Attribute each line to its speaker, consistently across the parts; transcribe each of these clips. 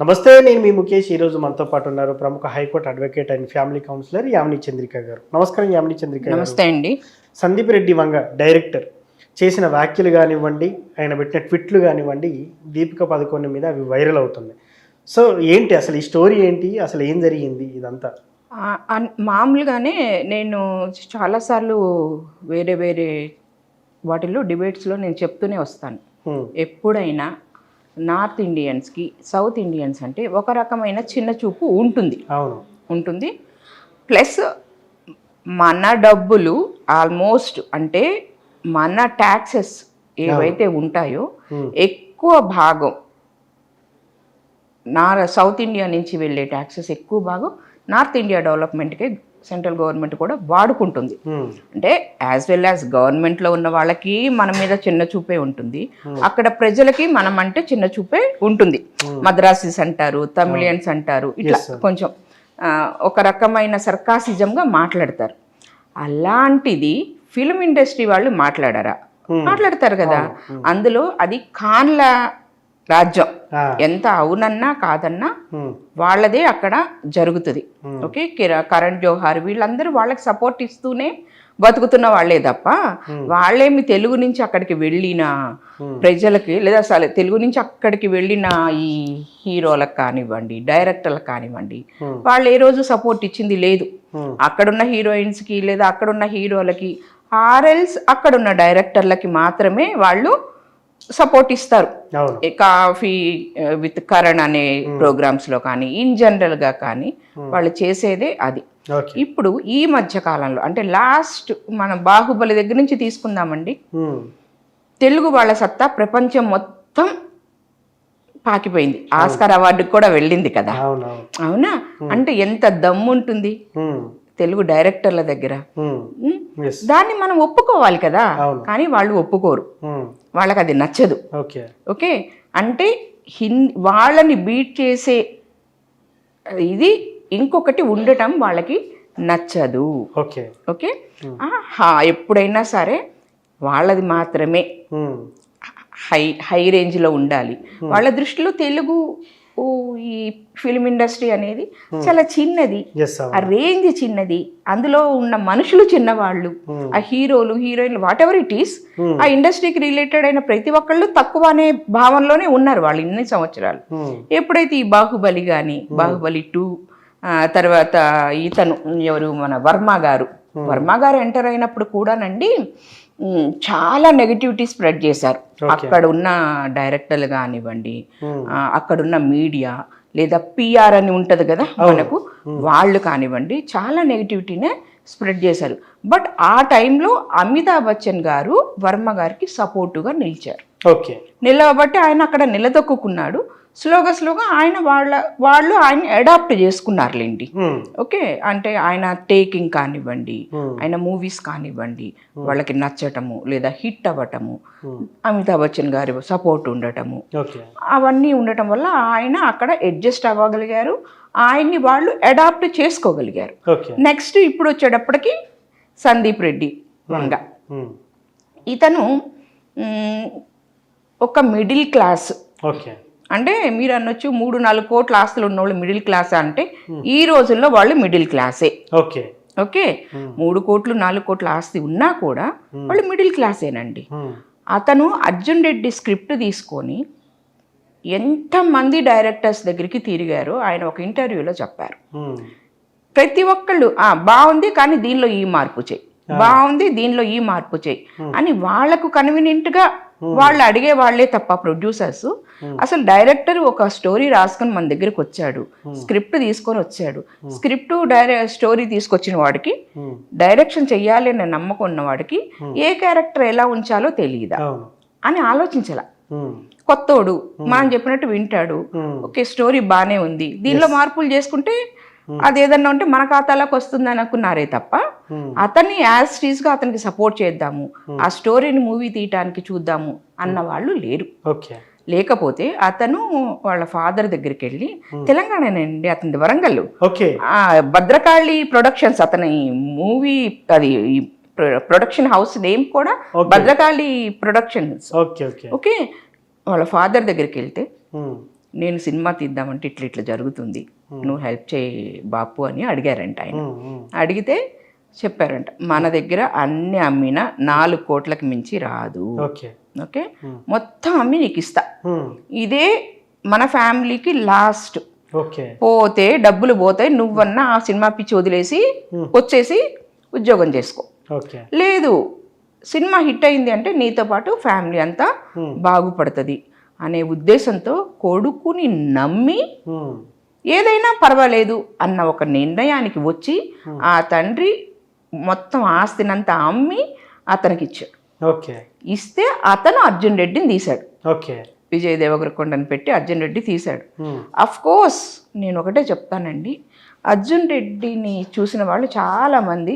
Speaker 1: నమస్తే నేను మీ ముఖేష్. ఈరోజు మనతో పాటు ఉన్నారు ప్రముఖ high court advocate and family counsellor Yamini Chandrika గారు. నమస్కారం యామిని చంద్రిక
Speaker 2: నమస్తే అండి.
Speaker 1: సందీప్ రెడ్డి వంగ డైరెక్టర్. చేసిన వ్యాఖ్యలు కానివ్వండి ఆయన పెట్టిన ట్విట్లు కానివ్వండి దీపిక పదకొండు మీద అవి వైరల్ అవుతున్నాయి. సో ఏంటి అసలు ఈ స్టోరీ ఏంటి? అసలు ఏం జరిగింది ఇదంతా?
Speaker 2: మామూలుగానే నేను చాలాసార్లు వేరే వేరే వాటిల్లో డిబేట్స్లో నేను చెప్తూనే వస్తాను. ఎప్పుడైనా నార్త్ ఇండియన్స్కి సౌత్ ఇండియన్స్ అంటే ఒక రకమైన చిన్న చూపు ఉంటుంది.
Speaker 1: అవును.
Speaker 2: ఉంటుంది. ప్లస్ మన డబ్బులు ఆల్మోస్ట్ అంటే మన ట్యాక్సెస్ ఏవైతే ఉంటాయో ఎక్కువ భాగం నా సౌత్ ఇండియా నుంచి వెళ్ళే ట్యాక్సెస్ ఎక్కువ భాగం నార్త్ ఇండియా డెవలప్మెంట్కే సెంట్రల్ గవర్నమెంట్ కూడా వాడుకుంటుంది. అంటే యాజ్ వెల్ యాజ్ గవర్నమెంట్లో ఉన్న వాళ్ళకి మన మీద చిన్న చూపే ఉంటుంది. అక్కడ ప్రజలకి మనం అంటే చిన్న చూపే ఉంటుంది. మద్రాసిస్ అంటారు తమిళియన్స్ అంటారు ఇట్లా. కొంచెం ఒక రకమైన సర్కాసిజంగా మాట్లాడతారు. అలాంటిది ఫిల్మ్ ఇండస్ట్రీ వాళ్ళు మాట్లాడారా. మాట్లాడతారు కదా. అందులో అది ఖాన్ల రాజ్యం. ఎంత అవునన్నా కాదన్నా వాళ్ళదే అక్కడ జరుగుతుంది. ఓకే కిర- కరణ్ జోహార్ వీళ్ళందరూ వాళ్ళకి సపోర్ట్ ఇస్తూనే బతుకుతున్న వాళ్ళే తప్ప వాళ్ళేమి తెలుగు నుంచి అక్కడికి వెళ్ళిన ప్రజలకి లేదా అసలు తెలుగు నుంచి అక్కడికి వెళ్ళిన ఈ హీరోలకు కానివ్వండి డైరెక్టర్లకు కానివ్వండి. వాళ్ళు ఏ రోజు సపోర్ట్ ఇచ్చింది లేదు. అక్కడున్న హీరోయిన్స్కి లేదా అక్కడున్న హీరోలకి ఆర్ఎల్స్ అక్కడున్న డైరెక్టర్లకి మాత్రమే వాళ్ళు సపోర్ట్ ఇస్తారు. కాఫీ విత్ కరణ్ అనే ప్రోగ్రామ్స్లో కానీ ఇన్ జనరల్గా కానీ వాళ్ళు చేసేదే అది. ఇప్పుడు ఈ మధ్య కాలంలో అంటే లాస్ట్ మన బాహుబలి దగ్గర నుంచి తీసుకుందామండి. తెలుగు వాళ్ళ సత్తా ప్రపంచం మొత్తం పాకిపోయింది. ఆస్కార్ అవార్డుకి కూడా వెళ్ళింది కదా.
Speaker 1: అవును?
Speaker 2: అంటే ఎంత దమ్ము ఉంటుంది. తెలుగు డైరెక్టర్ల దగ్గర. దాన్ని మనం ఒప్పుకోవాలి కదా. కానీ వాళ్ళు ఒప్పుకోరు. వాళ్ళకి అది నచ్చదు.
Speaker 1: ఓకే.
Speaker 2: ఓకే? అంటే హిన్ వాళ్ళని బీట్ చేసే ఇది ఇంకొకటి ఉండటం వాళ్ళకి నచ్చదు.
Speaker 1: ఓకే.
Speaker 2: ఓకే? ఆహా, ఎప్పుడైనా సరే వాళ్ళది మాత్రమే. హై హై రేంజ్లో ఉండాలి. వాళ్ళ దృష్టిలో తెలుగు ఈ ఫిల్మ్ ఇండస్ట్రీ అనేది చాలా చిన్నది. ఆ రేంజ్ చిన్నది. అందులో ఉన్న మనుషులు చిన్నవాళ్ళు ఆ హీరోలు హీరోయిన్లు వాట్ ఎవర్ ఇట్ ఈస్ ఆ ఇండస్ట్రీకి రిలేటెడ్ అయిన ప్రతి ఒక్కళ్ళు తక్కువ అనే భావనలోనే ఉన్నారు వాళ్ళు ఇన్ని సంవత్సరాలు.
Speaker 1: హ్మ్,
Speaker 2: ఎప్పుడైతే ఈ బాహుబలి కానీ బాహుబలి టూ తర్వాత ఇతను ఎవరు మన వర్మ గారు. వర్మ గారు ఎంటర్ అయినప్పుడు కూడానండి చాలా నెగటివిటీ స్ప్రెడ్ చేశారు. అక్కడ ఉన్న డైరెక్టర్లు కానివ్వండి అక్కడున్న మీడియా లేదా పిఆర్ అని ఉంటది కదా మనకు వాళ్ళు కానివ్వండి చాలా నెగిటివిటీనే స్ప్రెడ్ చేశారు. బట్ ఆ టైంలో అమితాబ్ బచ్చన్ గారు వర్మ గారికి సపోర్టుగా నిలిచారు.
Speaker 1: ఓకే
Speaker 2: నిలవబట్టి ఆయన అక్కడ నిలదొక్కున్నాడు స్లోగా స్లోగా ఆయన వాళ్ళ వాళ్ళు ఆయన అడాప్ట్ చేసుకున్నారులేండి.
Speaker 1: హ్మ్,
Speaker 2: ఓకే? అంటే ఆయన టేకింగ్ కానివ్వండి
Speaker 1: Hmm.
Speaker 2: ఆయన మూవీస్ కానివ్వండి వాళ్ళకి నచ్చటము లేదా హిట్ అవ్వటము అమితాబ్ బచ్చన్ గారి సపోర్ట్ ఉండటము. అవన్నీ ఉండటం వల్ల ఆయన అక్కడ అడ్జస్ట్ అవ్వగలిగారు. ఆయన్ని వాళ్ళు అడాప్ట్ చేసుకోగలిగారు. నెక్స్ట్ ఇప్పుడు వచ్చేటప్పటికి సందీప్ రెడ్డి వంగ. ఇతను ఒక మిడిల్ క్లాస్
Speaker 1: ఓకే.
Speaker 2: అంటే మీరు అనొచ్చు మూడు నాలుగు కోట్ల ఆస్తులు ఉన్నవాళ్ళు మిడిల్ క్లాస్ అంటే ఈ రోజుల్లో వాళ్ళు మిడిల్ క్లాసే.
Speaker 1: ఓకే.
Speaker 2: ఓకే? మూడు కోట్లు నాలుగు కోట్ల ఆస్తి ఉన్నా కూడా వాళ్ళు మిడిల్ క్లాసేనండి. అతను అర్జున్ రెడ్డి స్క్రిప్ట్ తీసుకొని ఎంతమంది డైరెక్టర్స్ దగ్గరికి తిరిగారో ఆయన ఒక ఇంటర్వ్యూలో చెప్పారు. ప్రతి ఒక్కళ్ళు "ఆ, బాగుంది కానీ దీనిలో ఈ మార్పు చేయి. బాగుంది దీనిలో ఈ మార్పు చేయి అని వాళ్ళకు కన్వీనియంట్గా వాళ్ళు అడిగే వాళ్ళే తప్ప ప్రొడ్యూసర్స్. అసలు డైరెక్టర్ ఒక స్టోరీ రాసుకొని మన దగ్గరికి వచ్చాడు. స్క్రిప్ట్ తీసుకొని వచ్చాడు. స్క్రిప్ట్ డైరె స్టోరీ తీసుకొచ్చిన వాడికి డైరెక్షన్ చెయ్యాలి అనే నమ్మకం ఉన్న వాడికి ఏ క్యారెక్టర్ ఎలా ఉంచాలో తెలియదా అని ఆలోచించాల. కొత్తోడు మనం చెప్పినట్టు వింటాడు. ఓకే స్టోరీ బాగానే ఉంది. దీనిలో మార్పులు చేసుకుంటే అది ఏదన్నా ఉంటే మన ఖాతాలోకి వస్తుంది అనుకున్నారే తప్ప
Speaker 1: Hmm.
Speaker 2: అతన్ని యాజ్గా అతనికి సపోర్ట్ చేద్దాము. ఆ స్టోరీని మూవీ తీయటానికి చూద్దాము అన్న వాళ్ళు లేరు.
Speaker 1: ఓకే.
Speaker 2: లేకపోతే అతను వాళ్ళ ఫాదర్ దగ్గరికి వెళ్ళి తెలంగాణనండి అతనిది వరంగల్ భద్రకాళి ప్రొడక్షన్స్ అతని మూవీ అది ప్రొడక్షన్ హౌస్ నేమ్ కూడా. భద్రకాళి ప్రొడక్షన్స్.
Speaker 1: ఓకే
Speaker 2: వాళ్ళ ఫాదర్ దగ్గరికి వెళ్తే నేను సినిమా తీద్దామంటే ఇట్లా ఇట్లా జరుగుతుంది. నువ్వు హెల్ప్ చేయి బాపు అని అడిగారంట ఆయన. అడిగితే చెప్పారంట. మన దగ్గర అన్ని అమ్మినా నాలుగు కోట్లకు మించి రాదు.
Speaker 1: ఓకే.
Speaker 2: మొత్తం అమ్మి నీకు ఇస్తా. ఇదే మన ఫ్యామిలీకి లాస్ట్.
Speaker 1: ఓకే.
Speaker 2: పోతే డబ్బులు పోతాయి నువ్వన్నా ఆ సినిమా పిచ్చి వదిలేసి వచ్చేసి ఉద్యోగం చేసుకో. లేదు సినిమా హిట్ అయింది అంటే నీతో పాటు ఫ్యామిలీ అంతా బాగుపడుతుంది అనే ఉద్దేశంతో కొడుకుని నమ్మి ఏదైనా పర్వాలేదు అన్న ఒక నిర్ణయానికి వచ్చి ఆ తండ్రి మొత్తం ఆస్తినంతా అమ్మి అతనికి ఇచ్చాడు
Speaker 1: ఓకే.
Speaker 2: ఇస్తే అతను అర్జున్ రెడ్డిని తీశాడు.
Speaker 1: ఓకే.
Speaker 2: విజయ్ దేవగరకొండని పెట్టి అర్జున్ రెడ్డి తీశాడు. అఫ్ కోర్స్ నేను ఒకటే చెప్తానండి. అర్జున్ రెడ్డిని చూసిన వాళ్ళు చాలా మంది.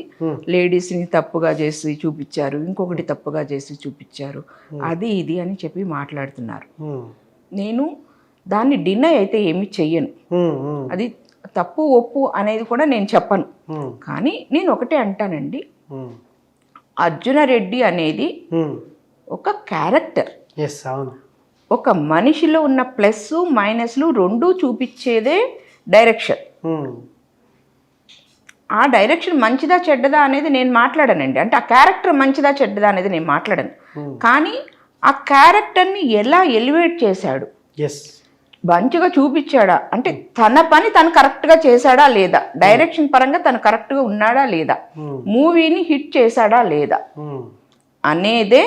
Speaker 2: లేడీస్ని తప్పుగా చేసి చూపించారు ఇంకొకటి తప్పుగా చేసి చూపించారు. అది ఇది అని చెప్పి మాట్లాడుతున్నారు. నేను దాన్ని డిన్నై అయితే ఏమీ చెయ్యను. అది తప్పు ఒప్పు అనేది కూడా నేను చెప్పను. కానీ నేను ఒకటే అంటానండి. అర్జున రెడ్డి అనేది. ఒక క్యారెక్టర్. ఒక మనిషిలో ఉన్న ప్లస్ మైనస్లు రెండూ చూపించేదే డైరెక్షన్. ఆ డైరెక్షన్ మంచిదా చెడ్డదా అనేది నేను మాట్లాడనండి. అంటే ఆ క్యారెక్టర్ మంచిదా చెడ్డదా అనేది నేను మాట్లాడను. కానీ ఆ క్యారెక్టర్ని ఎలా ఎలివేట్ చేశాడు?
Speaker 1: ఎస్.
Speaker 2: మంచిగా చూపించాడా? అంటే తన పని తను కరెక్ట్గా చేశాడా లేదా? డైరెక్షన్ పరంగా తను కరెక్ట్గా ఉన్నాడా లేదా? మూవీని హిట్ చేశాడా లేదా? అనేదే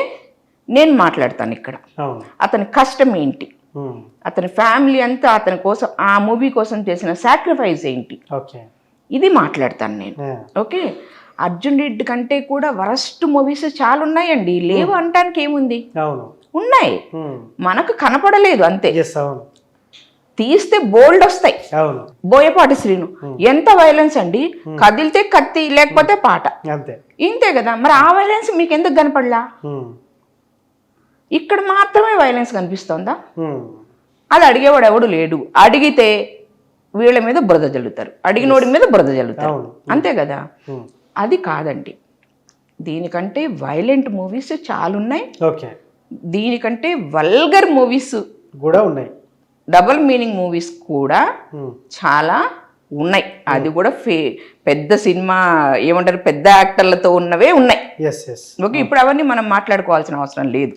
Speaker 2: నేను మాట్లాడతాను ఇక్కడ. అతని కష్టం ఏంటి? అతని ఫ్యామిలీ అంతా అతని కోసం ఆ మూవీ కోసం చేసిన సాక్రిఫైస్ ఏంటి? ఇది మాట్లాడతాను నేను. ఓకే? అర్జున్ రెడ్డి కంటే కూడా వరస్ట్ మూవీస్ చాలా ఉన్నాయండి లేవు అనటానికి ఏముంది? ఉన్నాయి. మనకు కనపడలేదు అంతే. తీస్తే బోల్డ్ వస్తాయి. బోయపాటి శ్రీను. ఎంత వైలెన్స్ అండి? కదిలితే కత్తి లేకపోతే పాట.
Speaker 1: అంతే.
Speaker 2: ఇంతే కదా. మరి ఆ వైలెన్స్ మీకు ఎందుకు కనపడలా? ఇక్కడ మాత్రమే వైలెన్స్ కనిపిస్తోందా? అది అడిగేవాడు ఎవడు లేడు. అడిగితే వీళ్ళ మీద బురద జల్లుతారు. అడిగినోడి మీద బురద జల్లుతారు. అంతే కదా? అది కాదండి. దీనికంటే వైలెంట్ మూవీస్ చాలా ఉన్నాయి దీనికంటే వల్గర్ మూవీస్
Speaker 1: కూడా ఉన్నాయి.
Speaker 2: డబల్ మీనింగ్ మూవీస్ కూడా
Speaker 1: ఉమ్,
Speaker 2: చాలా ఉన్నాయి. అది కూడా ఫే పెద్ద సినిమా ఏమంటారు పెద్ద యాక్టర్లతో ఉన్నవే ఉన్నాయి. ఓకే ఇప్పుడు అవన్నీ మనం మాట్లాడుకోవాల్సిన అవసరం లేదు.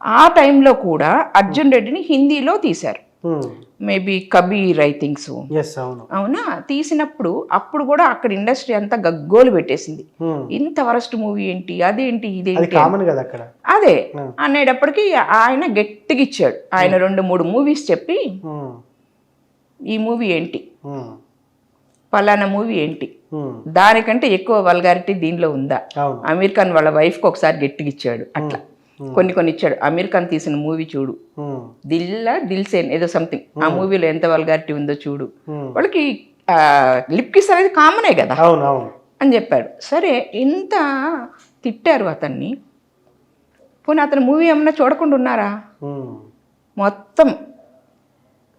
Speaker 2: ఆ టైంలో కూడా అర్జున్ రెడ్డిని హిందీలో తీశారు. Maybe Kabir I think so
Speaker 1: yes అవును.
Speaker 2: తీసినప్పుడు అప్పుడు కూడా అక్కడ ఇండస్ట్రీ అంతా గగ్గోలు పెట్టేసింది.
Speaker 1: ఉమ్,
Speaker 2: ఇంత వరస్ట్ మూవీ ఏంటి? అదేంటి?
Speaker 1: అది
Speaker 2: ఇదేంటి అదే.
Speaker 1: Hmm.
Speaker 2: అనేటప్పటికి ఆయన గట్టిగా ఇచ్చాడు. ఆయన రెండు మూడు మూవీస్ చెప్పి ఈ మూవీ ఏంటి? పలానా మూవీ ఏంటి? దానికంటే ఎక్కువ వల్గారిటీ దీనిలో ఉందా? అమీర్ ఖాన్ వాళ్ళ వైఫ్కి ఒకసారి గట్టిగా ఇచ్చాడు. అట్లా. కొన్ని కొన్ని ఇచ్చాడు. అమీర్ ఖాన్ తీసిన మూవీ చూడు.
Speaker 1: ఉమ్,
Speaker 2: దిల్లా దిల్ సేన్ ఏదో సంథింగ్ ఆ మూవీలో ఎంత వల్గారిటీ ఉందో చూడు. వాళ్ళకి లిప్ కిస్ అనేది కామనే కదా? అని చెప్పాడు. సరే ఇంత తిట్టారు అతన్ని. పోనీ అతను మూవీ ఏమన్నా చూడకుండా ఉన్నారా? మొత్తం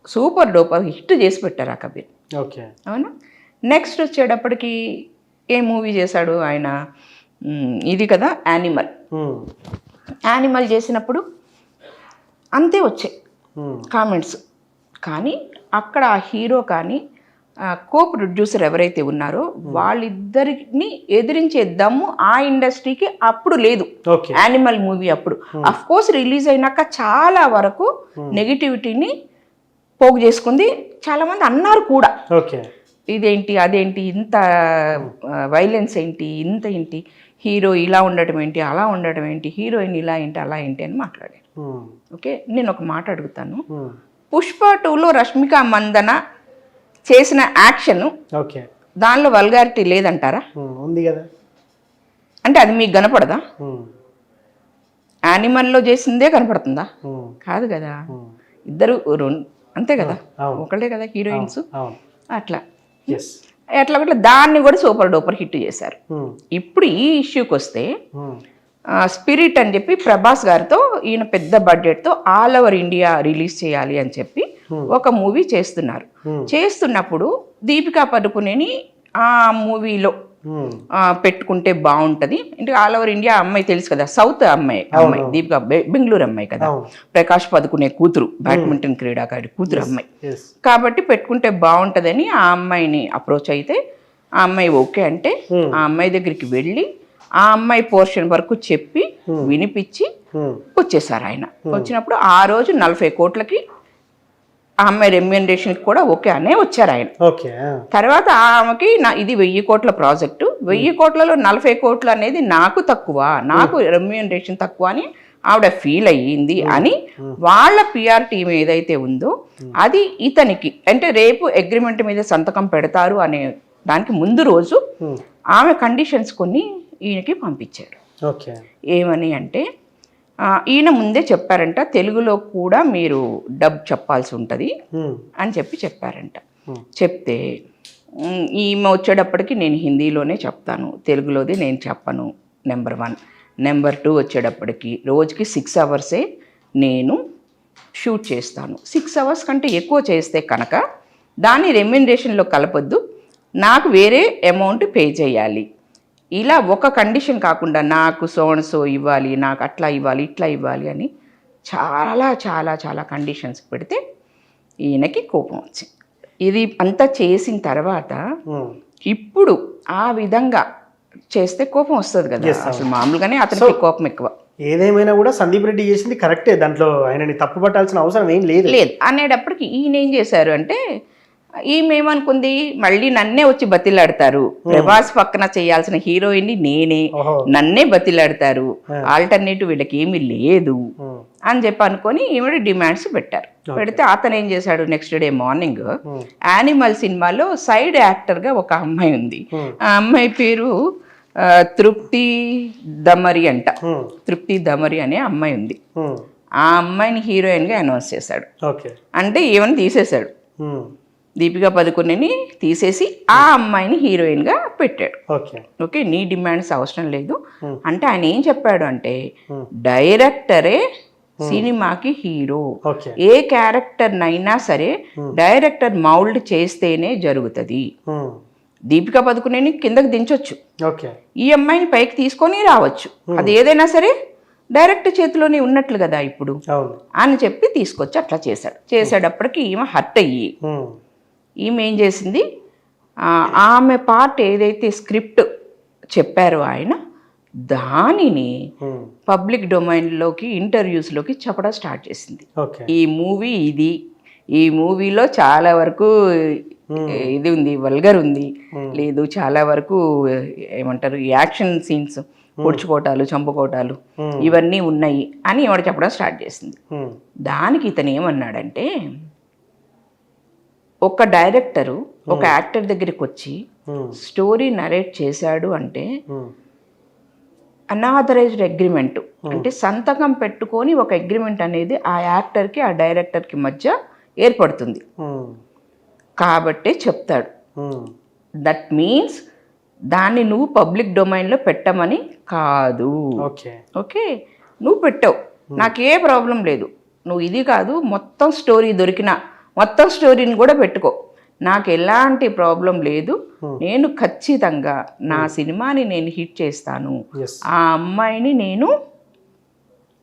Speaker 2: సూపర్ డూపర్ హిట్ చేసి పెట్టారు ఆ కబీర్.
Speaker 1: ఓకే.
Speaker 2: అవునా? నెక్స్ట్ వచ్చేటప్పటికి ఏ మూవీ చేశాడు ఆయన? ఇది కదా యానిమల్ యానిమల్ చేసినప్పుడు అంతే వచ్చాయి కామెంట్స్ కానీ అక్కడ ఆ హీరో కానీ కో ప్రొడ్యూసర్ ఎవరైతే ఉన్నారో వాళ్ళిద్దరిని ఎదిరించే దమ్ము ఆ ఇండస్ట్రీకి అప్పుడు లేదు.
Speaker 1: ఓకే
Speaker 2: యానిమల్ మూవీ అప్పుడు. అఫ్ కోర్స్ రిలీజ్ అయినాక చాలా వరకు నెగిటివిటీని పోగు చేసుకుంది చాలా మంది అన్నారు కూడా.
Speaker 1: ఓకే
Speaker 2: ఇదేంటి అదేంటి ఇంత వైలెన్స్ ఏంటి ఇంత ఏంటి హీరో ఇలా ఉండటం ఏంటి అలా ఉండటం ఏంటి హీరోయిన్ ఇలా ఏంటి అలా ఏంటి అని మాట్లాడారు ఓకే నేను ఒక మాట అడుగుతాను. పుష్ప టూలో రష్మిక మందన చేసిన యాక్షన్
Speaker 1: ఓకే.
Speaker 2: దానిలో వల్గారిటీ లేదంటారా?
Speaker 1: ఉంది కదా.
Speaker 2: అంటే అది మీకు కనపడదా? యానిమల్లో చేసిందే కనపడుతుందా? కాదు కదా. ఇద్దరు అంతే కదా. ఒకళ్ళే కదా హీరోయిన్స్. అట్లా.
Speaker 1: ఎస్
Speaker 2: ఎట్లా ఒకట్లా దాన్ని కూడా సూపర్ డూపర్ హిట్ చేశారు. ఇప్పుడు ఈ ఇష్యూకి వస్తే స్పిరిట్ అని చెప్పి ప్రభాస్ గారితో ఈయన పెద్ద బడ్జెట్తో ఆల్ ఓవర్ ఇండియా రిలీజ్ చేయాలి అని చెప్పి ఒక మూవీ చేస్తున్నారు. చేస్తున్నప్పుడు దీపికా పడుకునేని ఆ మూవీలో పెట్టుకుంటే బాగుంటది. అంటే ఆల్ ఓవర్ ఇండియా అమ్మాయి తెలుసు కదా సౌత్ అమ్మాయి అమ్మాయి దీపిక బెంగళూరు అమ్మాయి కదా. ప్రకాష్ పదుకునే కూతురు బ్యాడ్మింటన్ క్రీడాకారి కూతురు అమ్మాయి. కాబట్టి పెట్టుకుంటే బాగుంటుందని ఆ అమ్మాయిని అప్రోచ్ అయితే ఆ అమ్మాయి ఓకే అంటే. ఆ అమ్మాయి దగ్గరికి వెళ్ళి ఆ అమ్మాయి పోర్షన్ వరకు చెప్పి వినిపించి వచ్చేసారు ఆయన. వచ్చినప్పుడు ఆ రోజు నలభై కోట్లకి ఆ అమ్మాయి రెమ్యూనరేషన్కి కూడా ఓకే అనే వచ్చారు ఆయన.
Speaker 1: ఓకే
Speaker 2: తర్వాత ఆమెకి నా ఇది వెయ్యి కోట్ల ప్రాజెక్టు. వెయ్యి కోట్లలో నలభై కోట్లు అనేది నాకు తక్కువ. నాకు రెమ్యూనరేషన్ తక్కువ అని ఆవిడ ఫీల్ అయ్యింది అని వాళ్ళ పిఆర్ టీం ఏదైతే ఉందో అది ఇతనికి అంటే రేపు అగ్రిమెంట్ మీద సంతకం పెడతారు అనే దానికి ముందు రోజు ఆమె కండిషన్స్ కొన్ని ఈయనకి పంపించారు.
Speaker 1: ఓకే.
Speaker 2: ఏమని అంటే ఈయన ముందే చెప్పారంట తెలుగులో కూడా మీరు డబ్ చెప్పాల్సి ఉంటుంది అని చెప్పి చెప్పారంట. చెప్తే "ఉమ్, ఈమె వచ్చేటప్పటికి నేను హిందీలోనే చెప్తాను తెలుగులోది నేను చెప్పను నెంబర్ వన్. నెంబర్ టూ వచ్చేటప్పటికి రోజుకి సిక్స్ అవర్సే నేను షూట్ చేస్తాను. సిక్స్ అవర్స్ కంటే ఎక్కువ చేస్తే కనుక దాన్ని రెమ్యునరేషన్లో కలపొద్దు నాకు వేరే అమౌంట్ పే చేయాలి. ఇలా ఒక కండిషన్ కాకుండా నాకు సో ఇవ్వాలి నాకు అట్లా ఇవ్వాలి ఇట్లా ఇవ్వాలి అని చాలా చాలా చాలా కండిషన్స్ పెడితే ఈయనకి కోపం వచ్చింది. ఇది అంతా చేసిన తర్వాత ఇప్పుడు ఆ విధంగా చేస్తే కోపం వస్తుంది కదా. అసలు మామూలుగానే అతనికి కోపం ఎక్కువ.
Speaker 1: ఏదేమైనా కూడా సందీప్ రెడ్డి చేసింది కరెక్టే. దాంట్లో ఆయనని తప్పు పట్టాల్సిన అవసరం ఏం లేదు.
Speaker 2: లేదు. అనేటప్పటికి ఈయన ఏం చేశారు అంటే ఈమె ఏమనుకుంది మళ్ళీ నన్నే వచ్చి బతిలాడతారు. ప్రభాస్ పక్కన చేయాల్సిన హీరోయిన్ నేనే. నన్నే బతిలాడతారు. ఆల్టర్నేటివ్ వీళ్ళకి ఏమీ లేదు. అని చెప్పి అనుకొని ఈవిడ డిమాండ్స్ పెట్టారు. పెడితే అతను ఏం చేశాడు నెక్స్ట్ డే మార్నింగ్ యానిమల్ సినిమాలో సైడ్ యాక్టర్గా ఒక అమ్మాయి ఉంది. ఆ అమ్మాయి పేరు తృప్తి దమరి అంట. తృప్తి దమరి అనే అమ్మాయి ఉంది. ఆ అమ్మాయిని హీరోయిన్గా అనౌన్స్ చేశాడు. అంటే ఈవెన్ తీసేశాడు. దీపికా పదుకొనేని తీసేసి ఆ అమ్మాయిని హీరోయిన్గా పెట్టాడు.
Speaker 1: ఓకే.
Speaker 2: నీ డిమాండ్స్ అవసరం లేదు. అంటే ఆయన ఏం చెప్పాడు అంటే. డైరెక్టరే సినిమాకి హీరో. ఏ క్యారెక్టర్నైనా సరే డైరెక్టర్ మౌల్డ్ చేస్తేనే జరుగుతుంది. దీపికా పదుకునేని కిందకి దించొచ్చు.
Speaker 1: ఓకే.
Speaker 2: ఈ అమ్మాయిని పైకి తీసుకొని రావచ్చు. అది ఏదైనా సరే డైరెక్ట్ చేతిలోనే ఉన్నట్లు కదా ఇప్పుడు. అని చెప్పి తీసుకొచ్చి అట్లా చేశాడు. చేసేటప్పటికి ఈమె హర్ట్ అయ్యి. ఈమె ఏం చేసింది? ఆమె పార్ట్ ఏదైతే స్క్రిప్ట్ చెప్పారో ఆయన దానిని పబ్లిక్ డొమైన్లోకి ఇంటర్వ్యూస్లోకి చెప్పడం స్టార్ట్ చేసింది. ఈ మూవీ ఇది. ఈ మూవీలో చాలా వరకు ఇది ఉంది వల్గర్ ఉంది. లేదు చాలా వరకు ఏమంటారు యాక్షన్ సీన్స్ పొడుచుకోవటాలు చంపుకోవటాలు
Speaker 1: Hmm.
Speaker 2: ఇవన్నీ ఉన్నాయి అని ఈవిడ చెప్పడం స్టార్ట్ చేసింది. దానికి ఇతను ఏమన్నాడంటే ఒక డైరెక్టరు ఒక యాక్టర్ దగ్గరికి వచ్చి స్టోరీ నరేట్ చేశాడు అంటే అనాథరైజ్డ్ అగ్రిమెంట్. అంటే సంతకం పెట్టుకొని ఒక అగ్రిమెంట్ అనేది ఆ యాక్టర్కి ఆ డైరెక్టర్కి మధ్య ఏర్పడుతుంది. కాబట్టే చెప్తాడు. దట్ మీన్స్ దాన్ని నువ్వు పబ్లిక్ డొమైన్లో పెట్టమని కాదు.
Speaker 1: ఓకే.
Speaker 2: ఓకే? నువ్వు పెట్టావు. నాకే ప్రాబ్లం లేదు. నువ్వు ఇది కాదు మొత్తం స్టోరీ దొరికిన. మొత్తం స్టోరీని కూడా పెట్టుకో. నాకు ఎలాంటి ప్రాబ్లం లేదు. నేను ఖచ్చితంగా నా సినిమాని నేను హిట్ చేస్తాను. ఆ అమ్మాయిని నేను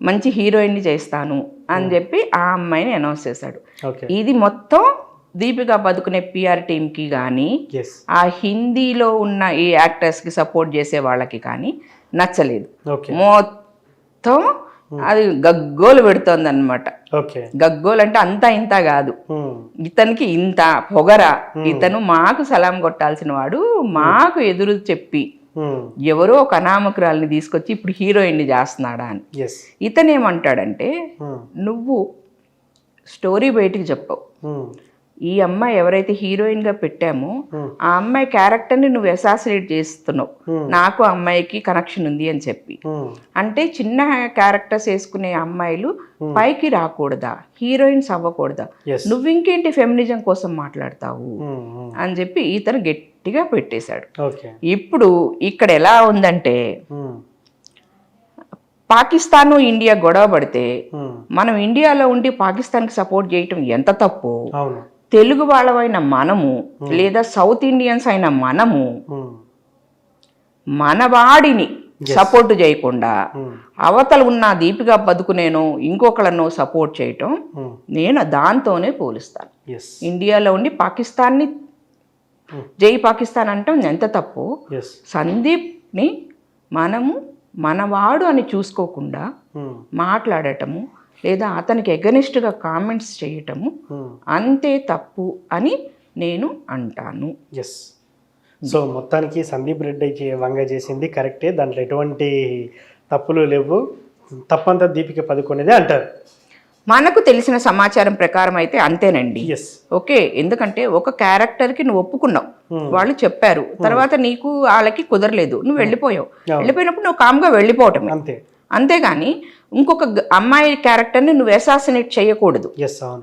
Speaker 2: మంచి హీరోయిన్ని చేస్తాను అని చెప్పి ఆ అమ్మాయిని అనౌన్స్ చేశాడు. ఇది మొత్తం దీపికా పదుకునే పిఆర్ టీంకి కానీ ఆ హిందీలో ఉన్న ఈ యాక్టర్స్కి సపోర్ట్ చేసే వాళ్ళకి కానీ నచ్చలేదు. మొత్తం అది గగ్గోలు పెడుతోంది అనమాట గగ్గోలు అంటే అంతా ఇంత కాదు.
Speaker 1: ఉమ్,
Speaker 2: ఇతనికి ఇంత పొగర. ఇతను మాకు సలాం కొట్టాల్సిన వాడు మాకు ఎదురు చెప్పి ఎవరో ఒక అనామకురాల్ని తీసుకొచ్చి ఇప్పుడు హీరోయిన్ని చేస్తున్నాడా అని.
Speaker 1: ఎస్
Speaker 2: ఇతను ఏమంటాడంటే
Speaker 1: ఉమ్,
Speaker 2: నువ్వు స్టోరీ బయటికి చెప్పవు. ఈ అమ్మాయి ఎవరైతే హీరోయిన్గా పెట్టామో
Speaker 1: Hmm.
Speaker 2: ఆ అమ్మాయి క్యారెక్టర్ని నువ్వు అసాసినేట్ చేస్తున్నావు. నాకు అమ్మాయికి కనెక్షన్ ఉంది అని చెప్పి. అంటే చిన్న క్యారెక్టర్స్ వేసుకునే అమ్మాయిలు పైకి రాకూడదా? హీరోయిన్స్ అవ్వకూడదా? నువ్వు ఇంకేంటి ఫెమినిజం కోసం మాట్లాడతావు? అని చెప్పి ఇతను గట్టిగా పెట్టేశాడు. ఇప్పుడు ఇక్కడ ఎలా ఉందంటే పాకిస్తాన్ ఇండియా గొడవ పడితే మనం ఇండియాలో ఉండి పాకిస్తాన్కి సపోర్ట్ చేయటం ఎంత తప్పు తెలుగు వాళ్ళమైన మనము లేదా సౌత్ ఇండియన్స్ అయిన మనము మనవాడిని సపోర్ట్ చేయకుండా. అవతల ఉన్న దీపిక బతుకునేనో ఇంకొకళ్ళనో సపోర్ట్ చేయటం. నేను దాంతోనే పోలుస్తాను. ఇండియాలో ఉండి పాకిస్తాన్ని. జై పాకిస్తాన్ అంటాం ఎంత తప్పు? సందీప్ని మనము మనవాడు అని చూసుకోకుండా మాట్లాడటము లేదా అతనికి ఎగనిస్ట్గా కామెంట్స్ చేయటము అంతే తప్పు అని నేను అంటాను.
Speaker 1: ఎస్ సో మొత్తానికి సందీప్ రెడ్డి వంగ చేసింది కరెక్టే. దాంట్లో ఎటువంటి తప్పులు లేవు. తప్పంతా దీపిక పదుకునేదే అంటారు.
Speaker 2: మనకు తెలిసిన సమాచారం ప్రకారం అయితే అంతేనండి. ఓకే. ఎందుకంటే ఒక క్యారెక్టర్కి నువ్వు ఒప్పుకున్నావు. వాళ్ళు చెప్పారు. తర్వాత నీకు వాళ్ళకి కుదరలేదు. నువ్వు వెళ్ళిపోయావు. వెళ్ళిపోయినప్పుడు నువ్వు కామ్గా వెళ్ళిపోవటమే.
Speaker 1: అంతే.
Speaker 2: అంతేగాని ఇంకొక అమ్మాయి క్యారెక్టర్ని నువ్వు అసాసినేట్ చేయకూడదు.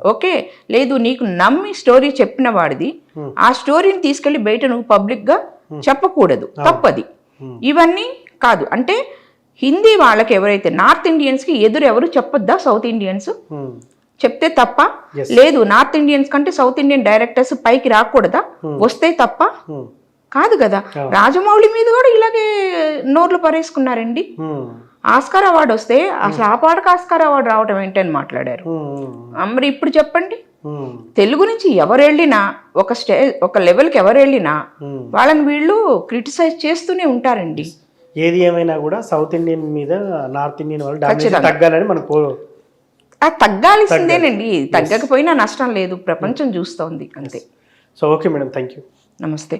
Speaker 2: ఓకే? లేదు నీకు నమ్మి స్టోరీ చెప్పిన వాడిది.
Speaker 1: Hmm.
Speaker 2: ఆ స్టోరీని తీసుకెళ్ళి బయట నువ్వు పబ్లిక్గా చెప్పకూడదు. తప్పది.
Speaker 1: Hmm.
Speaker 2: ఇవన్నీ కాదు. అంటే హిందీ వాళ్ళకి ఎవరైతే నార్త్ ఇండియన్స్కి ఎదురు ఎవరు చెప్పొద్దా? South Indians?
Speaker 1: Hmm.
Speaker 2: చెప్తే తప్ప. లేదు నార్త్ ఇండియన్స్ కంటే సౌత్ ఇండియన్ డైరెక్టర్స్ పైకి రాకూడదా? వస్తే తప్ప?
Speaker 1: Hmm.
Speaker 2: కాదు కదా. రాజమౌళి మీద కూడా ఇలాగే నోర్లు పరేసుకున్నారండి.
Speaker 1: Hmm.
Speaker 2: ఆస్కార్ అవార్డు వస్తే అసలు ఆ పాటకు ఆస్కార్ అవార్డు రావటం ఏంటని మాట్లాడారు. మరి ఇప్పుడు చెప్పండి. తెలుగు నుంచి ఎవరు వెళ్ళినా ఒక స్టే ఒక లెవెల్కి ఎవరు వెళ్ళినా. వాళ్ళని వీళ్ళు క్రిటిసైజ్ చేస్తూనే ఉంటారండి.
Speaker 1: ఏది ఏమైనా కూడా సౌత్ ఇండియన్ మీద నార్త్ ఇండియన్ వాళ్ళు తగ్గాలని మనకు
Speaker 2: అది తగ్గాల్సిందేనండి. తగ్గకపోయినా నష్టం లేదు. ప్రపంచం చూస్తోంది. అంతే.
Speaker 1: So okay madam thank you
Speaker 2: నమస్తే.